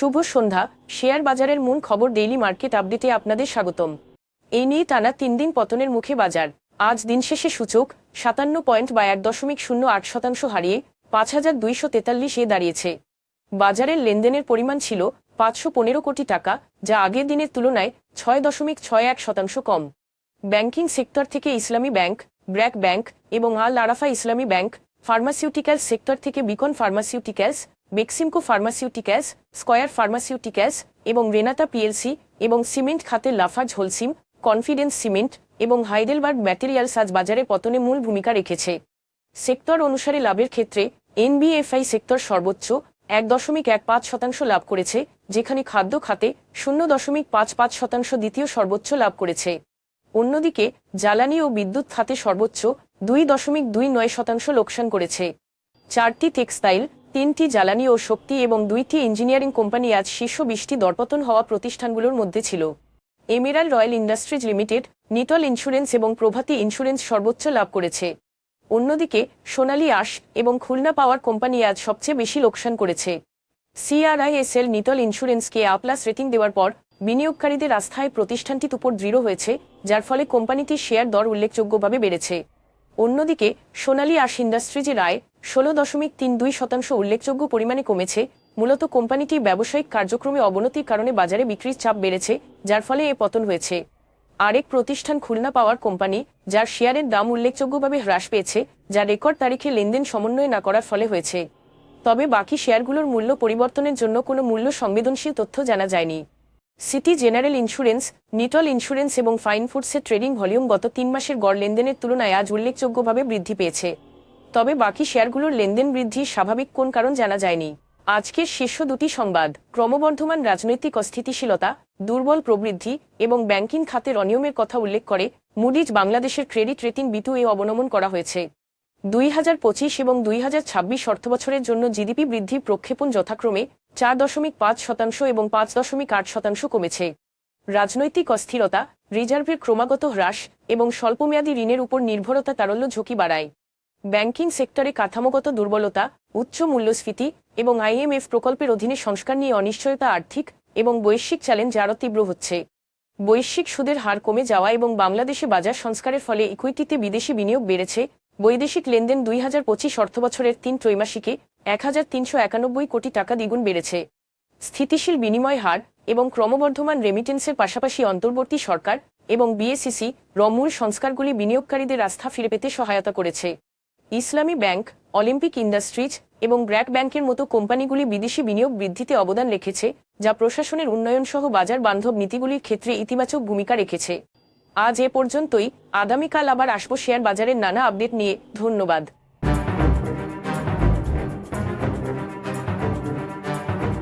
শুভ সন্ধ্যা। Share বাজারের মূল খবর ডেইলি মার্কেট আপডেটে আপনাদের স্বাগতম। এই নিয়ে টানা তিন দিন পতনের মুখে বাজার। আজ দিন শেষে সূচক সাতান্ন পয়েন্ট বা এক দশমিক শূন্য আট শতাংশ হারিয়ে পাঁচ হাজার দুইশো তেতাল্লিশে দাঁড়িয়েছে। বাজারের লেনদেনের পরিমাণ ছিল পাঁচশো পনেরো কোটি টাকা, যা আগের দিনের তুলনায় ছয় দশমিক ছয় এক শতাংশ কম। ব্যাংকিং সেক্টর থেকে ইসলামী ব্যাংক, ব্র্যাক ব্যাংক এবং Al Arafah Islami bank, pharmaceuticals sector থেকে Beacon Pharmaceuticals Beximco Pharmaceuticals Square Pharmaceuticals এবং রেনাতা পিএলসি এবং সিমেন্ট খাতে লাফার্জ হোলসিম, কনফিডেন্স সিমেন্ট এবং হাইডেলবার্গ ম্যাটেরিয়ালস আজ বাজারে পতনে মূল ভূমিকা রেখেছে। সেক্টর অনুসারে লাভের ক্ষেত্রে এনবিএফআই সেক্টর সর্বোচ্চ এক দশমিক এক পাঁচ শতাংশ লাভ করেছে, যেখানে খাদ্য খাতে শূন্য দশমিক পাঁচ পাঁচ শতাংশ দ্বিতীয় সর্বোচ্চ লাভ করেছে। অন্যদিকে জ্বালানি ও বিদ্যুৎ খাতে সর্বোচ্চ দুই দশমিক দুই নয় শতাংশ লোকসান করেছে। চারটি টেক্সটাইল তিনটি জ্বালানি ও শক্তি এবং দুইটি ইঞ্জিনিয়ারিং কোম্পানি আজ শীর্ষ বিশটি দরপতন হওয়া প্রতিষ্ঠানগুলোর মধ্যে ছিল। এমিরাল Royal Industries Limited, Nitol Insurance এবং প্রভাতী ইন্স্যুরেন্স সর্বোচ্চ লাভ করেছে। অন্যদিকে, সোনালী আশ এবং খুলনা পাওয়ার কোম্পানি আজ সবচেয়ে বেশি লোকসান করেছে। সিআরআইএসএল নিটল ইন্স্যুরেন্সকে আ প্লাস রেটিং দেওয়ার পর বিনিয়োগকারীদের আস্থায় প্রতিষ্ঠানটির উপর দৃঢ় হয়েছে, যার ফলে কোম্পানিটির শেয়ার দর উল্লেখযোগ্যভাবে বেড়েছে। অন্যদিকে, সোনালী আশ ইন্ডাস্ট্রিজের আয় ষোলো দশমিক তিন দুই শতাংশ উল্লেখযোগ্য পরিমাণে কমেছে। মূলত কোম্পানিটি ব্যবসায়িক কার্যক্রমে অবনতির কারণে বাজারে বিক্রির চাপ বেড়েছে, যার ফলে এ পতন হয়েছে। আরেক প্রতিষ্ঠান খুলনা পাওয়ার কোম্পানি, যার শেয়ারের দাম উল্লেখযোগ্যভাবে হ্রাস পেয়েছে, যা রেকর্ড তারিখে লেনদেন সমন্বয় না করার ফলে হয়েছে। তবে বাকি শেয়ারগুলোর মূল্য পরিবর্তনের জন্য কোনো মূল্য সংবেদনশীল তথ্য জানা যায়নি। City General Insurance, Nitol Insurance এবং ফাইন ফুডসের ট্রেডিং ভলিউম গত তিন মাসের গড় লেনদেনের তুলনায় আজ উল্লেখযোগ্যভাবে বৃদ্ধি পেয়েছে। তবে বাকি শেয়ারগুলোর লেনদেন বৃদ্ধির স্বাভাবিক কোন কারণ জানা যায়নি। আজকের শীর্ষ দুটি সংবাদ, ক্রমবর্ধমান রাজনৈতিক অস্থিতিশীলতা, দুর্বল প্রবৃদ্ধি এবং ব্যাংকিং খাতের অনিয়মের কথা উল্লেখ করে মুডিজ বাংলাদেশের ক্রেডিট রেটিং বিতু এ অবনমন করা হয়েছে। দুই হাজার পঁচিশ এবং দুই হাজার ছাব্বিশ অর্থবছরের জন্য জিডিপি বৃদ্ধির প্রক্ষেপণ যথাক্রমে চার দশমিক পাঁচ শতাংশ এবং পাঁচ দশমিক আট শতাংশ কমেছে। রাজনৈতিক অস্থিরতা, রিজার্ভের ক্রমাগত হ্রাস এবং স্বল্পমেয়াদী ঋণের উপর নির্ভরতা তারল্য ঝুঁকি বাড়ায়। ব্যাংকিং সেক্টরে কাঠামোগত দুর্বলতা, উচ্চ মূল্যস্ফীতি এবং আইএমএফ প্রকল্পের অধীনে সংস্কার নিয়ে অনিশ্চয়তা আর্থিক এবং বৈশ্বিক চ্যালেঞ্জ আরও তীব্র হচ্ছে। বৈশ্বিক সুদের হার কমে যাওয়া এবং বাংলাদেশে বাজার সংস্কারের ফলে ইকুইটিতে বিদেশি বিনিয়োগ বেড়েছে। বৈদেশিক লেনদেন দুই হাজার পঁচিশ অর্থবছরের তিন ত্রৈমাসিকে এক হাজার তিনশো একানব্বই কোটি টাকা দ্বিগুণ বেড়েছে। স্থিতিশীল বিনিময় হার এবং ক্রমবর্ধমান রেমিটেন্সের পাশাপাশি অন্তর্বর্তী সরকার এবং বিএসিসি রমূল সংস্কারগুলি বিনিয়োগকারীদের আস্থা ফিরে পেতে সহায়তা করেছে। ইসলামী ব্যাংক অলিম্পিক ইন্ডাস্ট্রিজ এবং ব্র্যাক ব্যাংকের মতো কোম্পানিগুলি বিদেশি বিনিয়োগ বৃদ্ধিতে অবদান রেখেছে, যা প্রশাসনের উন্নয়ন সহ বাজার বান্ধব নীতিগুলির ক্ষেত্রে ইতিবাচক ভূমিকা রেখেছে। আজ এ পর্যন্তই। আগামীকাল আবার আসব শেয়ার বাজারের নানা আপডেট নিয়ে। ধন্যবাদ।